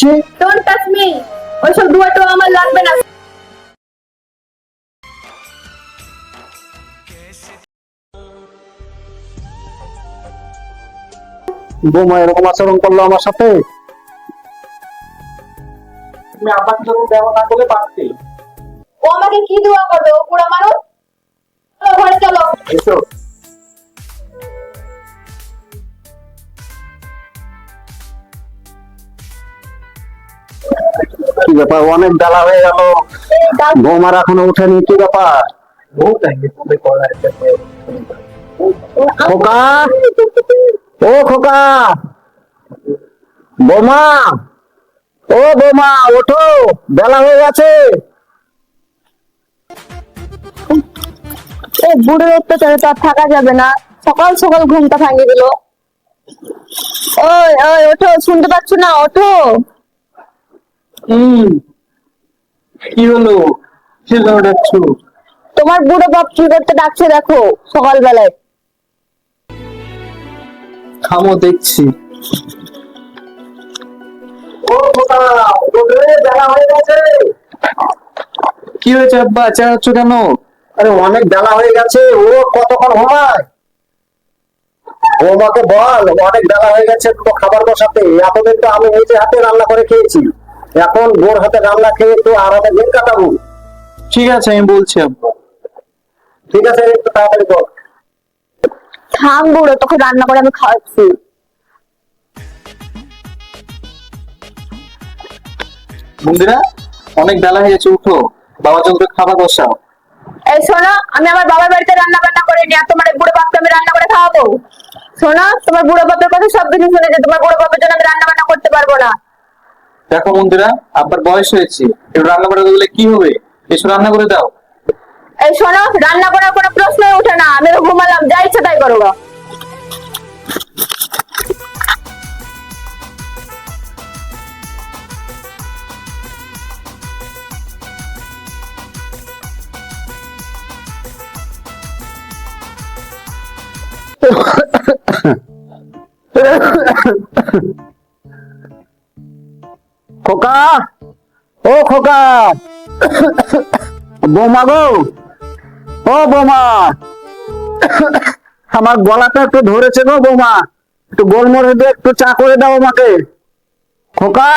দিচ্ছি don't touch me ওইসব দুয়াটো আমার লাগবে না। বৌমা এরকম আচরণ করল আমার সাথে? তুমি আব্বাকে যখন দেওয়া না করলে পারতে। ও আমাকে কি দোয়া করবে? ও পুরা মানুষ? চলো ঘরে চলো। কি ব্যাপার? অনেক বেলা হয়ে গেল। এখনও কি ব্যাপার? খোকা? ও খোকা! ও ওঠো, বেলা হয়ে গেছে। অত্যাচারে তো আর থাকা যাবে না। সকাল সকাল ঘুমটা ভাঙিয়ে দিল। ওই ওই, ওঠো, শুনতে পাচ্ছ না? ওঠো। কি হলো? কি ডাকছো তোমার বুড়ো বাপ কি করতে ডাকছে দেখো সকালবেলায়। থামো দেখছি। হয়ে কি হয়েছে আব্বা? চেঁচাচ্ছ কেন? আরে অনেক বেলা হয়ে গেছে ও কতক্ষণ ঘুমায়? বৌমাকে বল অনেক বেলা হয়ে গেছে তো খাবার বসাতে। এতদিন তো আমি নিজে হাতে রান্না করে খেয়েছি। এখন বোর হাতে রান্না খেয়ে তো আর হাতে দিন কাটাবো। ঠিক আছে আমি বলছি আব্বা। ঠিক আছে একটু তাড়াতাড়ি বল থাম বুড়ো তোকে রান্না করে আমি খাওয়াচ্ছি। মন্দিরা অনেক বেলা হয়ে গেছে উঠো। বাবা চন্দ্র খাবার বসাও। এই শোনো আমি আমার বাবার বাড়িতে রান্না বান্না করে নিয়ে তোমার বুড়ো বাপকে আমি রান্না করে খাওয়াবো। শোনো তোমার বুড়ো বাপের কথা সব কিছু শুনেছে তোমার বুড়ো বাপের জন্য আমি রান্না বান্না করতে পারব না। দেখো বন্ধুরা আব্বার বয়স হয়েছে। একটু রান্না করে দিলে কি হবে? এসব রান্না করে দাও। এই শোনো রান্না করার কোনো প্রশ্নই ওঠে না। আমি ঘুমালাম যা ইচ্ছা তাই করো গা। খোকা? ও খোকা! বৌমা গো! ও বৌমা! আমার গলাটা একটু ধরেছে গো বৌমা। একটু গোলমরিচ দিয়ে একটু চা করে দাও আমাকে। খোকা!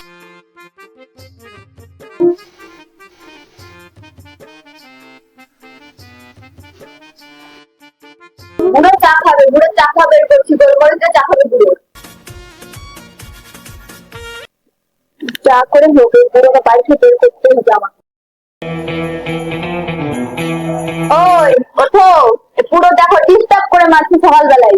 বুড়ো চা খাবে, বুড়ো চা খাবে করছি গোলমরিচে চা খাবে বুড়ো। চা করে হোক এই বুড়োকে বাড়ি থেকে বের করতে হবে আমার ওই ওঠো বুড়ো দেখো ডিস্টার্ব করে মারছে সকালবেলায়।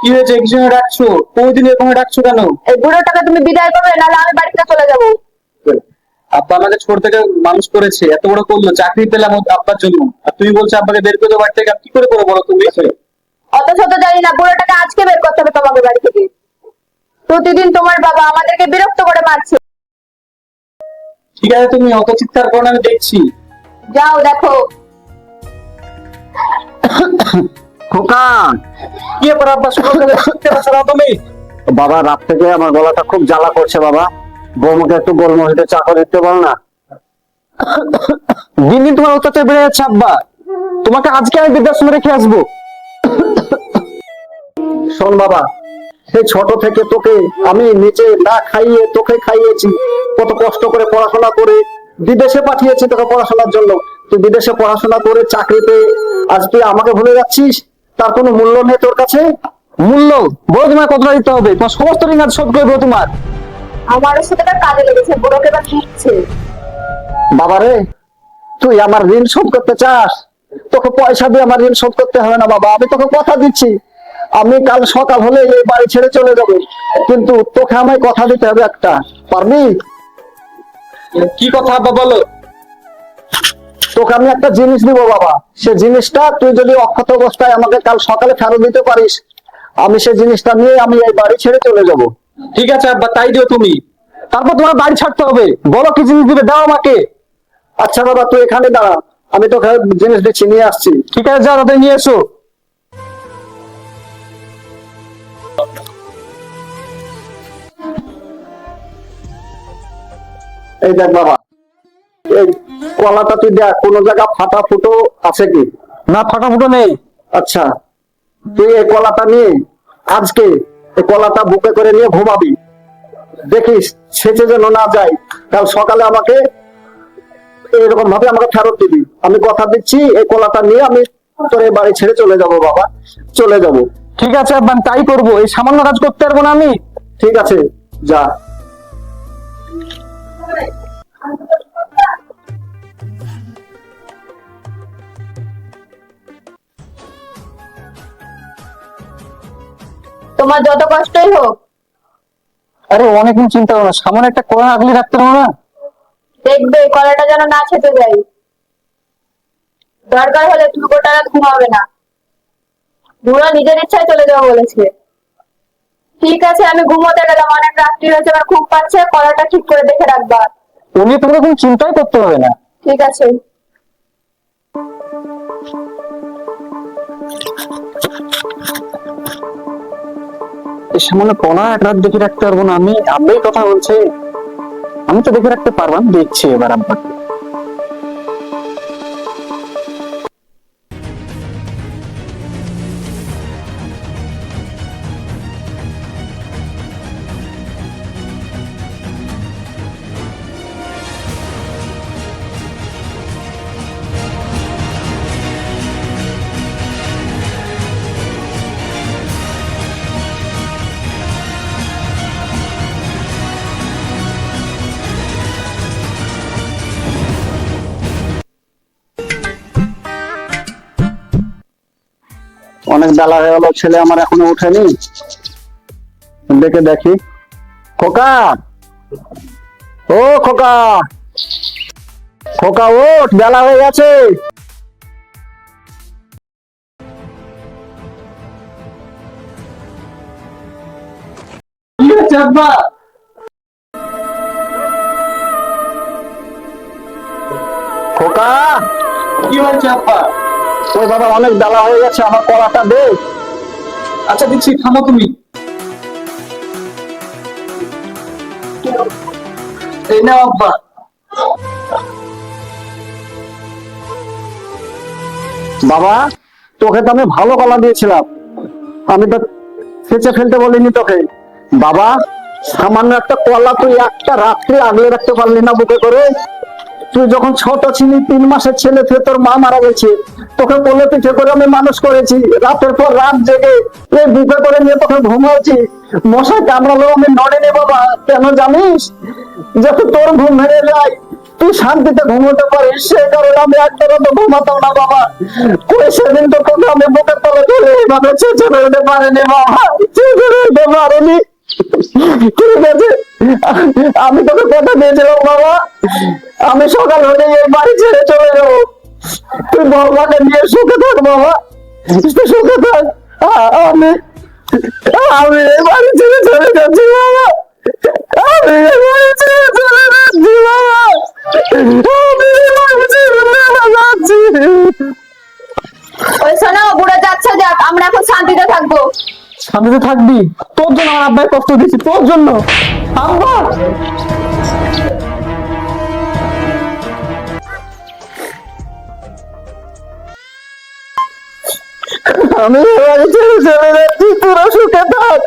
কি হয়েছে? কিছু ডাকছো? প্রতিদিন এরকম ডাকছো কেন? এই বুড়োটাকে তুমি বিদায় করবে নাহলে আমি বাড়িতে চলে যাব। আব্বা আমাকে ছোট থেকে মানুষ করেছে এত বড় করল চাকরি পেলাম আব্বার জন্য। আর তুমি বলছো আব্বাকে বের করে বাড়ি থেকে কি করে করব বলো তুমি অত শত জানি না বুড়োটাকে আজকে বের করতে হবে তোমাকে বাড়ি থেকে। প্রতিদিন তোমার বাবা আমাদেরকে বিরক্ত করে মারছে। ঠিক আছে তুমি অত চিৎকার করো আমি দেখছি। যাও দেখো। খোকা! কি ব্যাপার আব্বা পারছ না তুমি? বাবা রাত থেকে আমার গলাটা খুব জ্বালা করছে বাবা। বৌমাকে একটু গোলমরিচে চা করে দিতে পারো না। দিন দিন তোমার অত্যাচার বেড়ে যাচ্ছে আব্বা। তোমাকে আজকে আমি বৃদ্ধাশ্রমে রেখে আসব। শোন বাবা সেই ছোট থেকে তোকে আমি নিচে না খাইয়ে তোকে খাইয়েছি। কত কষ্ট করে পড়াশোনা করে বিদেশে পাঠিয়েছি তোকে পড়াশোনার জন্য। তুই বিদেশে পড়াশোনা করে চাকরিতে আজ তুই আমাকে ভুলে যাচ্ছিস? তার কোনো মূল্য নেই তোর কাছে? মূল্য? বড় তোমার কতটা দিতে হবে? তোমার সমস্ত ঋণ আজ শোধ করব তোমার। আমারও সাথে কাজে লেগেছে বুড়োকে বা দিচ্ছে বাবারে তুই আমার ঋণ শোধ করতে চাস? তোকে পয়সা দিয়ে আমার ঋণ শোধ করতে হবে না বাবা আমি তোকে কথা দিচ্ছি। আমি কাল সকাল হলে এই বাড়ি ছেড়ে চলে যাব। কিন্তু তোকে আমায় কথা দিতে হবে একটা পারবি? কি কথা আব্বা বলো? তোকে আমি একটা জিনিস দিব বাবা। সে জিনিসটা তুই যদি অক্ষত অবস্থায় আমাকে কাল সকালে ফেরত দিতে পারিস আমি সেই জিনিসটা নিয়ে আমি এই বাড়ি ছেড়ে চলে যাব। ঠিক আছে আব্বা তাই দিও তুমি। তারপর তোমার বাড়ি ছাড়তে হবে। বলো কি জিনিস দিবে দাও আমাকে। আচ্ছা বাবা তুই এখানে দাঁড়া। আমি তোকে জিনিস দিচ্ছি নিয়ে আসছি। ঠিক আছে যা তাদের নিয়ে এসো। এই দেখ বাবা এই কলাটা তুই দেখ কোনো জায়গা ফাটা ফুটো আছে কি? না ফাটা ফুটো নেই। আচ্ছা তুই এই কলাটা নিয়ে আজকে এই কলাটা বুকে করে নিয়ে ঘুমাবি। দেখিস সেচে যেন না যায়। কাল সকালে আমাকে এরকম ভাবে আমাকে ফেরত দিবি। আমি কথা দিচ্ছি এই কলাটা নিয়ে আমি তোর বাড়ি ছেড়ে চলে যাব বাবা। চলে যাব। ঠিক আছে তাই করব। এই সামান্য কাজ করতে পারব না আমি। ঠিক আছে যা। তোমার যত কষ্টই হোক। আরে অনেকদিন চিন্তা করো না সামান্য একটা কড়া আগলে রাখতে পারব না? দেখবে কলাটা যেন না ছেটে যায়। দরকার হলে তুমি গোটা রাত ঘুমাবে না। বুড়ো নিজের ইচ্ছায় চলে যাব বলেছে। ঠিক আছে আমি ঘুমোতে গেলাম অনেক রাত্রি হয়েছে আমার ঘুম পাচ্ছে কলাটা ঠিক করে দেখে রাখবা। ও নিয়ে তোমাকে কোনো চিন্তাই করতে হবে না। ঠিক আছে। এই সামান্য কড়া এক রাত দেখে রাখতে পারব না আমি আব্বাই কথা বলছে। আমি তো দেখে রাখতে পারব আমি দেখছি এবার আব্বাকে। অনেক বেলা হয়ে গেল ছেলে আমার এখনও ওঠেনি। ডেকে দেখি। খোকা! ও খোকা! খোকা, ওঠ, বেলা হয়ে গেছে। কি খোকা! কি হয়েছে আব্বা ওই বাবা অনেক বেলা হয়ে গেছে আমার কলাটা দে। আচ্ছা দিচ্ছি থামো তুমি। এই নাও আব্বা। বাবা তোকে তো আমি ভালো কলা দিয়েছিলাম। আমি তো সেচে ফেলতে বলিনি তোকে। বাবা সামান্য একটা কলা তুই একটা রাত্রে আগলে রাখতে পারলি না বুকে করে। তুই যখন ছোট ছিলি, তিন মাসের ছেলে তুই তোর মা মারা গেছে, তোকে কোলে পিঠে করে আমি মানুষ করেছি। রাতের পর রাত জেগে এই বুকে করে নিয়ে তোকে ঘুমাচ্ছি। মশাই কামড়ালো আমি নড়েনি বাবা, কেন জানিস? যাতে তোর ঘুম ভেঙে যায়, তুই শান্তিতে ঘুমোতে পারিস, সে কারণে আমি একবারও তো ঘুমাতাম না বাবা। কই সেদিন তো তোকে আমি বুকের তলে ধরে এইভাবে চেঁচে উঠতে পারিনি বাবা। চেঁচে উঠতে পারিনি ঠিক আছে আমি তোকে কথা দিয়েছিলাম, বাবা। আমি সকাল হলে এই বাড়ি ছেড়ে চলে যাব। তুই বাবাকে নিয়ে সুখে থাক, বাবা। তুই সুখে থাক। আমি আমি এই বাড়ি ছেড়ে চলে যাচ্ছি, বাবা। আমি এই বাড়ি ছেড়ে চলে যাচ্ছি, বাবা। আমি এই বাড়ি ছেড়ে চলে যাচ্ছি। ওই শোনো, বুড়ো যাচ্ছে, যাক, আমরা এখন শান্তিতে থাকব। শান্তিতে থাকবি। তোর জন্য আমার আব্বাই কষ্ট দিচ্ছি তোর জন্য। আব্বা! আমি বাড়ি চলে যাচ্ছি থাক।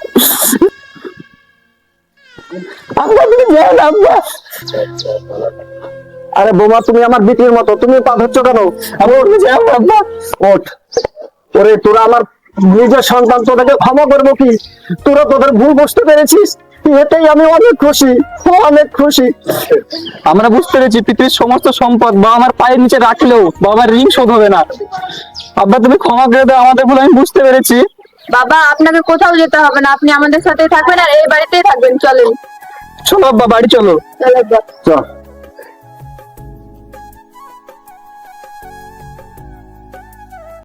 আব্বা, তুমি যাও না, আব্বা। আরে বোমা, তুমি আমার বিটির মতো তুমি পা ধরছ কেন? আমি ওঠ যাও আব্বা ওঠ। ওরে, তোরা আমার নিজের সন্তান তোদেরকে ক্ষমা করব কি? তোরা তোদের ভুল বুঝতে পেরেছিস? এটাই আমি অনেক খুশি অনেক খুশি। আমরা বুঝতে পেরেছি পৃথিবীর সমস্ত সম্পদ বা আমার পায়ের নিচে রাখলেও বাবার ঋণ শোধ হবে না। আব্বা তুমি ক্ষমা করে দাও আমাদের ভুল আমি বুঝতে পেরেছি। বাবা আপনাকে কোথাও যেতে হবে না আপনি আমাদের সাথেই থাকবেন আর এই বাড়িতেই থাকবেন চলেন। চলো আব্বা বাড়ি চলো। চলো চল।